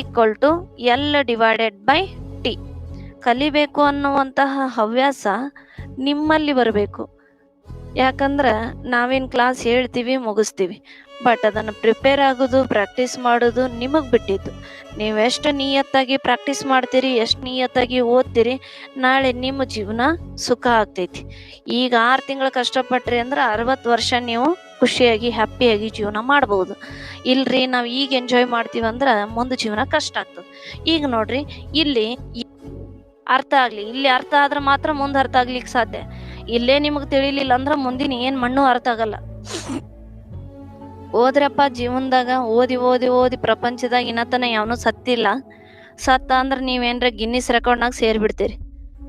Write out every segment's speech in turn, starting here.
Equal to L divided by T ಕಲಿಬೇಕು ಅನ್ನುವಂತಹ ಹವ್ಯಾಸ ನಿಮ್ಮಲ್ಲಿ ಬರಬೇಕು. ಯಾಕಂದ್ರೆ ನಾವೇನು ಕ್ಲಾಸ್ ಹೇಳ್ತೀವಿ, ಮುಗಿಸ್ತೀವಿ. ಬಟ್ ಅದನ್ನು ಪ್ರಿಪೇರ್ ಆಗೋದು ಪ್ರಾಕ್ಟೀಸ್ ಮಾಡೋದು ನಿಮಗೆ ಬಿಟ್ಟಿದ್ದು. ನೀವು ಎಷ್ಟು ನಿಯತ್ತಾಗಿ ಪ್ರಾಕ್ಟೀಸ್ ಮಾಡ್ತೀರಿ, ಎಷ್ಟು ನಿಯತ್ತಾಗಿ ಓದ್ತೀರಿ, ನಾಳೆ ನಿಮ್ಮ ಜೀವನ ಸುಖ ಆಗ್ತೈತಿ. ಈಗ ಆರು ತಿಂಗಳು ಕಷ್ಟಪಟ್ರಿ ಅಂದ್ರೆ ಅರವತ್ತು ವರ್ಷ ನೀವು ಖುಷಿಯಾಗಿ, ಹ್ಯಾಪಿಯಾಗಿ ಜೀವನ ಮಾಡ್ಬೋದು. ಇಲ್ರಿ, ನಾವು ಈಗ ಎಂಜಾಯ್ ಮಾಡ್ತೀವಂದ್ರೆ ಮುಂದೆ ಜೀವನ ಕಷ್ಟ ಆಗ್ತದೆ. ಈಗ ನೋಡ್ರಿ, ಇಲ್ಲಿ ಅರ್ಥ ಆಗಲಿ, ಇಲ್ಲಿ ಅರ್ಥ ಆದ್ರೆ ಮಾತ್ರ ಮುಂದೆ ಅರ್ಥ ಆಗ್ಲಿಕ್ಕೆ ಸಾಧ್ಯ. ಇಲ್ಲೇ ನಿಮಗೆ ತಿಳಿಲಿಲ್ಲ ಅಂದ್ರೆ ಮುಂದಿನ ಏನು ಮಣ್ಣು ಅರ್ಥ ಆಗಲ್ಲ. ಓದ್ರಪ್ಪ ಜೀವನದಾಗ ಓದಿ ಓದಿ ಓದಿ ಪ್ರಪಂಚದಾಗ ಇನ್ನತನ ಯಾವನು ಸತ್ತಿಲ್ಲ. ಸತ್ತ ಅಂದ್ರೆ ನೀವೇನ್ರ ಗಿನ್ನಿಸ್ ರೆಕಾರ್ಡ್ನಾಗ ಸೇರ್ಬಿಡ್ತೀರಿ.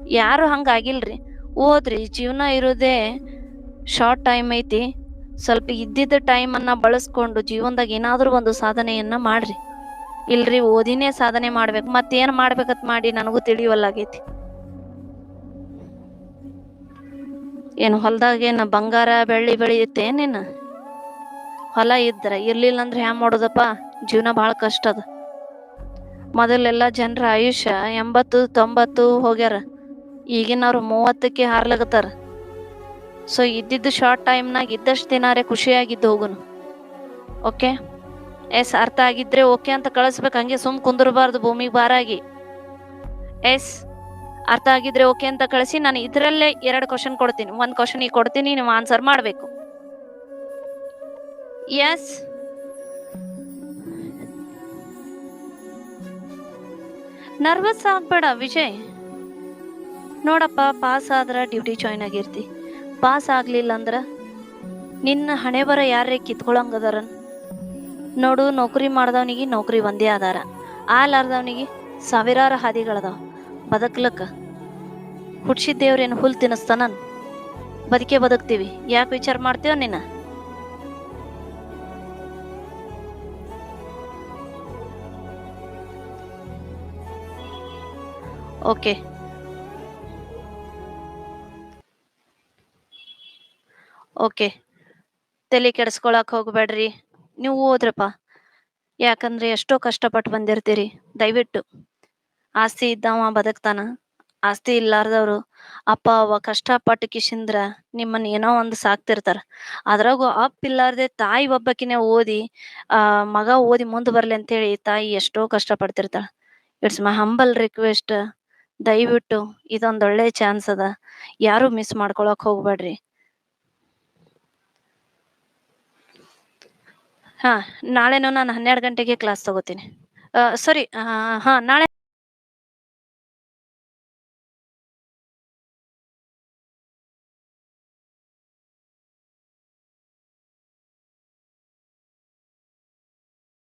ಯಾರು ಹಂಗಾಗಿಲ್ರಿ ಓದ್ರಿ ಜೀವನ ಇರೋದೇ ಶಾರ್ಟ್ ಟೈಮ್ ಐತಿ. ಸ್ವಲ್ಪ ಇದ್ದಿದ್ದ ಟೈಮನ್ನು ಬಳಸ್ಕೊಂಡು ಜೀವನದಾಗ ಏನಾದ್ರೂ ಒಂದು ಸಾಧನೆಯನ್ನ ಮಾಡ್ರಿ. ಇಲ್ರಿ, ಓದಿನೇ ಸಾಧನೆ ಮಾಡ್ಬೇಕು. ಮತ್ತೇನ್ ಮಾಡ್ಬೇಕತ್ ಮಾಡಿ ನನಗೂ ತಿಳಿಯವಲ್ಲಾಗೈತಿ ಏನು ಹೊಲ್ದಾಗ ಏನು ಬಂಗಾರ, ಬೆಳ್ಳಿ ಬೆಳೆಯುತ್ತೆ ನೀನು ಹೊಲ ಇದ್ರೆ ಇರ್ಲಿಲ್ಲ ಅಂದ್ರೆ ಹ್ಯಾಂಗ ಮಾಡೋದಪ್ಪ? ಜೀವನ ಬಹಳ ಕಷ್ಟ ಅದ. ಮೊದಲೆಲ್ಲ ಜನರ ಆಯುಷ್ಯ ಎಂಬತ್ತು ತೊಂಬತ್ತು ಹೋಗ್ಯಾರ. ಈಗಿನವ್ರು ಮೂವತ್ತಕ್ಕೆ ಹಾರ್ಲಗತ್ತಾರ. ಸೊ ಇದ್ದಿದ್ದು ಶಾರ್ಟ್ ಟೈಮ್ನಾಗ ಇದ್ದಷ್ಟು ದಿನಾರೇ ಖುಷಿಯಾಗಿದ್ದು ಹೋಗುನು. ಓಕೆ ಎಸ್, ಅರ್ಥ ಆಗಿದ್ರೆ ಓಕೆ ಅಂತ ಕಳಿಸ್ಬೇಕು. ಹಂಗೆ ಸುಮ್ ಕುಂದಿರಬಾರ್ದು ಭೂಮಿಗೆ ಬಾರಾಗಿ ಎಸ್, ಅರ್ಥ ಆಗಿದ್ರೆ ಓಕೆ ಅಂತ ಕಳಿಸಿ, ನಾನು ಇದರಲ್ಲೇ ಎರಡು ಕ್ವಶನ್ ಕೊಡ್ತೀನಿ. ಒಂದು ಕ್ವಶನ್ ಈಗ ಕೊಡ್ತೀನಿ, ನೀವು ಆನ್ಸರ್ ಮಾಡಬೇಕು. ಎಸ್ ನರ್ವಸ್ ಆಗ್ಬೇಡ, ವಿಜಯ್. ನೋಡಪ್ಪ ಪಾಸ್ ಆದ್ರೆ ಡ್ಯೂಟಿ ಜಾಯ್ನ್ ಆಗಿರ್ತಿ. ಪಾಸ್ ಆಗ್ಲಿಲ್ಲ ಅಂದ್ರ ನಿನ್ನ ಹಣೆ ಬರ ಯಾರೇ ಕಿತ್ಕೊಳಂಗದಾರ ನೋಡು, ನೌಕರಿ ಮಾಡ್ದವನಿಗೆ ನೌಕರಿ ಒಂದೇ ಆಧಾರ. ಆಲಾರ್ದವನಿಗೆ ಸಾವಿರಾರು ಹಾದಿಗಳದಾವ. ಬದುಕ್ಲಕ್ಕ. ಹುಡ್ಸಿದ ದೇವ್ರೇನು ಹುಲ್ ತಿನ್ನಿಸ್ತಾನ ಬದುಕೆ ಬದುಕ್ತೀವಿ. ಯಾಕೆ ವಿಚಾರ ಮಾಡ್ತೇವ ನಿನ್ನ? ಓಕೆ. ಓಕೆ. ತಲೆ ಕೆಡಿಸ್ಕೊಳಕ್ ಹೋಗ್ಬೇಡ್ರಿ. ನೀವು ಓದ್ರಪ್ಪ ಯಾಕಂದ್ರೆ ಎಷ್ಟೋ ಕಷ್ಟಪಟ್ಟು ಬಂದಿರ್ತೀರಿ. ದಯವಿಟ್ಟು. ಆಸ್ತಿ ಇದ್ದವ ಬದುಕ್ತಾನ. ಆಸ್ತಿ ಇಲ್ಲಾರ್ದವ್ರು ಅಪ್ಪ, ಅವ ಕಷ್ಟಪಟ್ಟು ಕಿಶಿಂದ್ರ ನಿಮ್ಮನ್ನ ಏನೋ ಒಂದು ಸಾಕ್ತಿರ್ತಾರ. ಅದ್ರಾಗೂ ಅಪ್ಪ ಇಲ್ಲಾರ್ದೆ ತಾಯಿ ಒಬ್ಬಕಿನೇ ಓದಿ, ಆ, ಮಗ ಓದಿ ಮುಂದ್ ಬರ್ಲಿ ಅಂತೇಳಿ ತಾಯಿ ಎಷ್ಟೋ ಕಷ್ಟ ಪಡ್ತಿರ್ತಾಳ ಇಟ್ಸ್ ಮೈ ಹಂಬಲ್ ರಿಕ್ವೆಸ್ಟ್. ದಯವಿಟ್ಟು ಇದೊಂದ್ ಒಳ್ಳೆ ಚಾನ್ಸ್ ಅದ. ಯಾರು ಮಿಸ್ ಮಾಡ್ಕೊಳಕ್ ಹೋಗ್ಬೇಡ್ರಿ. ಹಾ ನಾಳೆನೂ ನಾನು ಹನ್ನೆರಡು ಗಂಟೆಗೆ ಕ್ಲಾಸ್ ತಗೋತೀನಿ. ಸಾರಿ ಹಾ ನಾಳೆ